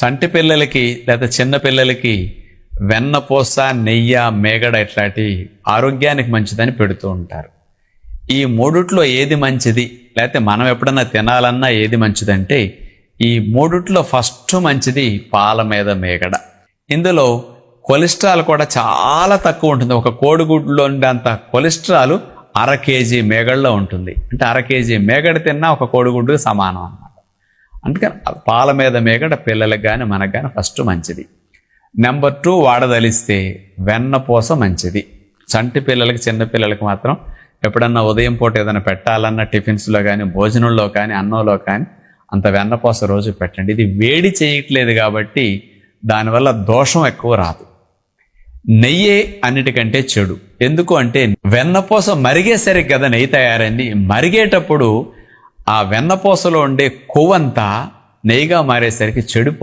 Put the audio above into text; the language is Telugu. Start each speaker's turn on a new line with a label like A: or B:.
A: చంటి పిల్లలకి లేదా చిన్న పిల్లలకి వెన్నపూస నెయ్య మేగడ ఇట్లాంటి ఆరోగ్యానికి మంచిదని పెడుతూ ఉంటారు. ఈ మూడిట్లో ఏది మంచిది? లేకపోతే మనం ఎప్పుడన్నా తినాలన్నా ఏది మంచిదంటే ఈ మూడిట్లో ఫస్ట్ మంచిది పాల మీద మేగడ. ఇందులో కొలెస్ట్రాల్ కూడా చాలా తక్కువ ఉంటుంది. ఒక కోడిగుడ్లో అంత కొలెస్ట్రాల్ అర కేజీ మేగడలో ఉంటుంది. అంటే అర కేజీ మేగడ తిన్నా ఒక కోడిగుడ్డుకు సమానం అన్నమాట. అందుకని పాల మీద మేగడ పిల్లలకు కానీ మనకు కానీ ఫస్ట్ మంచిది. నెంబర్ టూ వాడదలిస్తే వెన్నపూస మంచిది. చంటి పిల్లలకి చిన్న పిల్లలకి మాత్రం ఎప్పుడన్నా ఉదయం పూట ఏదైనా పెట్టాలన్న టిఫిన్స్లో కానీ భోజనంలో కానీ అన్నంలో కానీ అంత వెన్నపూస రోజు పెట్టండి. ఇది వేడి చేయట్లేదు కాబట్టి దానివల్ల దోషం ఎక్కువ రాదు. నెయ్యే అన్నిటికంటే చెడు. ఎందుకు అంటే వెన్నపూస మరిగేసరికి కదా నెయ్యి తయారైంది. మరిగేటప్పుడు ఆ వెన్నపూసలో ఉండే కొవ్వంతా నెయ్యిగా మారేసరికి చెడు